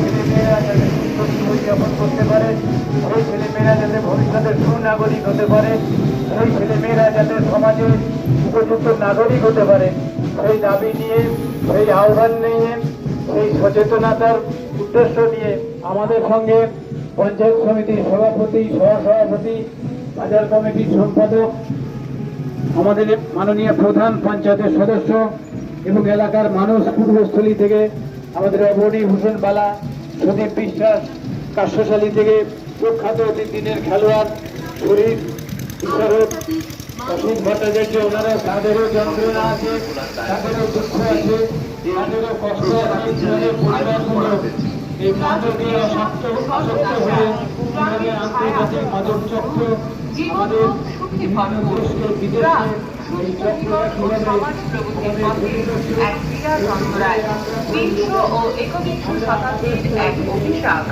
ছেলেমেয়েরা যাতে সুস্থ জীবনযাপন করতে পারে, এই ছেলেমেয়েরা যাতে ভবিষ্যতের সুনাগরিক হতে পারে, এই ছেলেমেয়েরা যাতে সমাজে নাগরিক হতে পারে, সেই দাবি নিয়ে, সেই আহ্বান নিয়ে, সেই সচেতনতার উদ্দেশ্য নিয়ে আমাদের সঙ্গে পঞ্চায়েত সমিতির সভাপতি, সহসভাপতি, বাজার কমিটির সম্পাদক, আমাদের মাননীয় প্রধান পঞ্চায়েতের সদস্য এবং এলাকার মানুষ পূর্বস্থলী থেকে আমাদের অবনী ভূষণ বালা সুদীপ বিশ্বাস কাশ্যশালী থেকে প্রখ্যাত দিনের খেলোয়াড়, শরীর বিশারদ অসীম ভট্টাচার্য ওনারা তাদেরও যন্ত্রণা আছে, তাদেরও দুঃখ আছে, তাদেরও কষ্ট আছে, এই মাদকীয় আসক্ত আসক্ত হয়ে আন্তর্জাতিক মাদক চক্র আমাদের বিদেশে এই চক্রটা কীভাবে এক ক্রীড়া যন্ত্রায় বিংশ ও একবিংশ শতাব্দীর এক অভিশাপ।